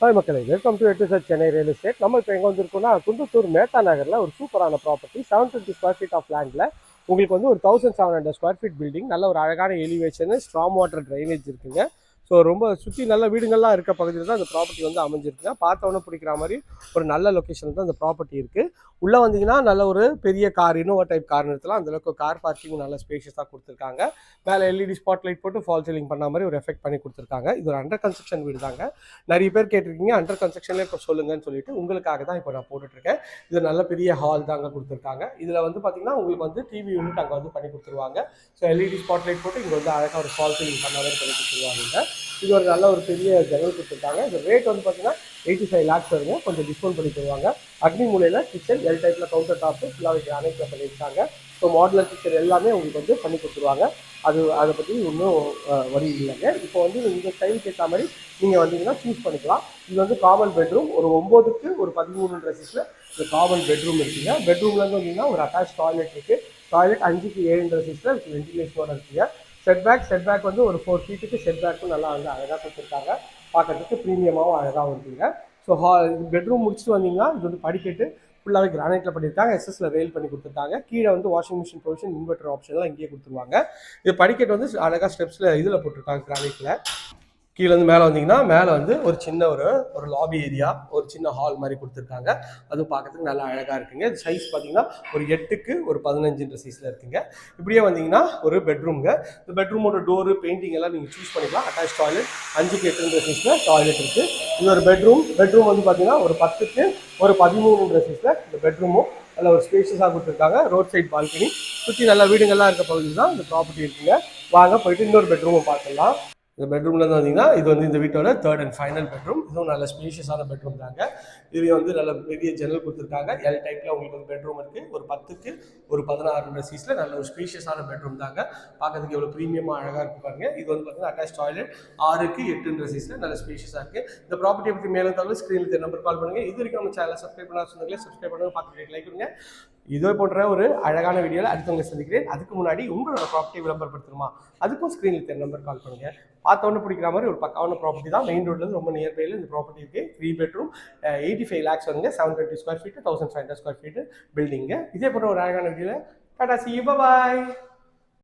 Hi மக்களை welcome to எட்டு sir Chennai real estate நம்ம இப்போ எங்கே வந்திருக்கோம்னா குண்டத்தூர் மேத்தா நகரில் ஒரு சூப்பரான property seven twenty square feet of லேண்டில் உங்களுக்கு வந்து ஒரு thousand seven hundred square feet building நல்ல ஒரு அழகான எலிவேஷன் ஸ்ட்ராங் வாட்டர் ட்ரைனேஜ் இருக்குங்க. ஸோ ரொம்ப சுற்றி நல்ல வீடுங்கள்லாம் இருக்க பகுதியில் தான் இந்த ப்ராப்பர்ட்டி வந்து அமைஞ்சிருக்குங்க பார்த்தவொன்னே பிடிக்கிற மாதிரி ஒரு நல்ல லொக்கேஷன் தான் இந்த ப்ராப்பர்ட்டி இருக்குது உள்ளே வந்தீங்கன்னா நல்ல ஒரு பெரிய கார் இனோவா டைப் கார் நிறுத்தலாம். அந்தளவுக்கு கார் பார்க்கிங் நல்ல ஸ்பேஷியஸாக கொடுத்துருக்காங்க. மேலே எல்இடி ஸ்பாட் லைட் போட்டு ஃபால் சீலிங் பண்ண மாதிரி ஒரு எஃபெக்ட் பண்ணி கொடுத்துருக்காங்க. இது ஒரு அண்டர் கன்ஸ்ட்ரக்ஷன் வீடு தாங்க நிறைய பேர் கேட்டிருக்கீங்க அண்டர் கன்ஸ்ட்ரக்ஷன்லேயே இப்போ சொல்லுங்கன்னு சொல்லிட்டு உங்களுக்காக தான் இப்போ நான் போட்டுட்ருக்கேன். இது நல்ல பெரிய ஹால் தாங்க கொடுத்துருக்காங்க. இதில் வந்து பார்த்தீங்கன்னா உங்களுக்கு வந்து டிவி யூனிட் அங்கே வந்து பண்ணி கொடுத்துருவாங்க. ஸோ எல்இடி ஸ்பாட் லைட் போட்டு இங்கே வந்து அழகாக ஒரு ஃபால் சீலிங் பண்ண மாதிரி பண்ணி கொடுத்துருவாங்க. இது ஒரு நல்ல ஒரு பெரிய ஜன்னல் கொடுத்துருக்காங்க. இந்த ரேட் வந்து பார்த்தீங்கன்னா எயிட்டி ஃபைவ் லேக்ஸ் வருங்க. கொஞ்சம் டிஸ்கவுண்ட் பண்ணி தருவாங்க. அக்னி மூலையில் கிச்சன் எல் டைப்பில் கவுண்டர் டாப்பு ஃபுல்லாக கிரானைட்டில் பண்ணியிருக்காங்க. ஸோ மாடலர் கிச்சன் எல்லாமே உங்களுக்கு வந்து பண்ணி கொடுத்துருவாங்க. அது அதை பற்றி ஒன்றும் வரி இல்லைங்க. இப்போ வந்து இந்த ஸ்டைலுக்கு ஏற்ற மாதிரி நீங்கள் வந்தீங்கன்னா சூஸ் பண்ணிக்கலாம். இது வந்து காமன் பெட்ரூம் ஒரு ஒம்போதுக்கு ஒரு பதிமூணு ட்ரெஸ்ஸில் இந்த காமன் பெட்ரூம் இருக்குங்க. பெட்ரூம்லேருந்து வந்தீங்கன்னா ஒரு அட்டாச் டாய்லெட் இருக்குது டாய்லெட் அஞ்சுக்கு ஏழு ட்ரெஸ்ஸில் வெண்டிலேஷனோட இருக்குங்க. செட் பேக் செட் பேக் வந்து ஒரு ஃபோர் ஃபீட்டுக்கு செட் பேக்கும் நல்லா வந்து அழகாக கொடுத்துருக்காங்க. பார்க்கறதுக்கு ப்ரீமியமாகவும் அழகாகவும் இருக்குங்க. ஸோ ஹா பெட்ரூம் முடிச்சுட்டு வந்தீங்கன்னா இது வந்து படிக்கட்டு ஃபுல்லாகவே கிரானைட்டில் பண்ணியிருக்காங்க. எஸ்எஸ்ல ரெயில் பண்ணி கொடுத்துருக்காங்க. கீழே வந்து வாஷிங் மிஷின் ப்ரொவிஷன் இன்வெர்டர் ஆப்ஷன்லாம் இங்கேயே கொடுத்துருவாங்க. இது படிக்கட்டு வந்து அழகாக ஸ்டெப்ஸில் இதில் போட்டிருக்காங்க கிரானைட்டில் கீழே மேலே வந்தீங்கன்னா மேலே வந்து ஒரு சின்ன ஒரு ஒரு லாபி ஏரியா ஒரு சின்ன ஹால் மாதிரி கொடுத்துருக்காங்க. அதுவும் பார்க்கறதுக்கு நல்லா அழகாக இருக்குங்க. சைஸ் பார்த்தீங்கன்னா ஒரு எட்டுக்கு ஒரு பதினஞ்சுன்ற சைஸில் இருக்குங்க. இப்படியே வந்தீங்கன்னா ஒரு பெட்ரூம்ங்க இந்த பெட்ரூமோட டோரு பெயிண்டிங் எல்லாம் நீங்கள் சூஸ் பண்ணிக்கலாம். அட்டாச் டாய்லெட் அஞ்சுக்கு எட்டுன்ற சைஸில் டாய்லெட் இருக்குது இது ஒரு பெட்ரூம் பெட்ரூம் வந்து பார்த்தீங்கன்னா ஒரு பத்துக்கு ஒரு பதிமூணுன்ற சைஸில் இந்த பெட்ரூமும் நல்ல ஒரு ஸ்பேஷியஸாக கொடுத்துருக்காங்க. ரோட் சைட் பால்கனி சுற்றி நல்ல வீடுங்கள்லாம் இருக்க பகுதியில் தான் இந்த ப்ராப்பர்ட்டி இருக்குங்க. வாங்க போயிட்டு இன்னொரு பெட்ரூமை பார்த்துடலாம். இந்த பெட்ரூம்லேருந்து வந்தீங்கன்னா இது வந்து இந்த வீட்டோட தேர்ட் அண்ட் ஃபைனல் பெட்ரூம் இதுவும் நல்ல ஸ்பேஷியஸான பெட்ரூம் தாங்க. இதுலேயும் வந்து நல்ல பெரிய ஜன்னல் கொடுத்துருக்காங்க. எல் டைப்பில் உங்களுக்கு வந்து பெட்ரூம் இருக்குது ஒரு பத்துக்கு ஒரு பதினாறு சீஸில் நல்ல ஒரு ஸ்பேஷியஸான பெட்ரூம் தாங்க. பார்க்கறதுக்கு எவ்வளோ ப்ரீமியமாக அழகாக இருக்கு பாருங்க. இது வந்து பார்த்தீங்கன்னா அட்டாச் டாய்லெட் ஆறுக்கு எட்டுன்ற சீஸில் நல்ல ஸ்பேஷியஸாக இருக்குது இந்த ப்ராப்பர்ட்டி பற்றி மேலும் தகவல் ஸ்க்ரீனில் நம்பர் கால் பண்ணுங்கள் இது வரைக்கும் நம்ம சேனலை சப்ஸ்கிரைப் பண்ணாத சொந்தங்களே சப்ஸ்கிரைப் பண்ணுங்க பார்த்துட்டு லைக் பண்ணுங்க இதே போன்ற ஒரு அழகான வீடியோவில் அடுத்தவங்க சந்திக்கிறேன். அதுக்கு முன்னாடி உங்களோட ப்ராப்பர்ட்டி விளம்பரப்படுத்தணுமா? அதுக்கும் ஸ்க்ரீனில் தெரிய நம்பர் கால் பண்ணுங்க. பார்த்தவொன்னு பிடிக்கிற மாதிரி ஒரு பக்காவான ப்ராப்பர்ட்டி தான் மெயின் ரோட்லேருந்து ரொம்ப நியர்பையில் இந்த ப்ராப்பர்ட்டி இருக்குது three bedroom eighty five lakhs வருங்க. Seven twenty square feet thousand five hundred square feet building இதே போன்ற ஒரு அழகான வீடியோவில் டாடா சி பாய்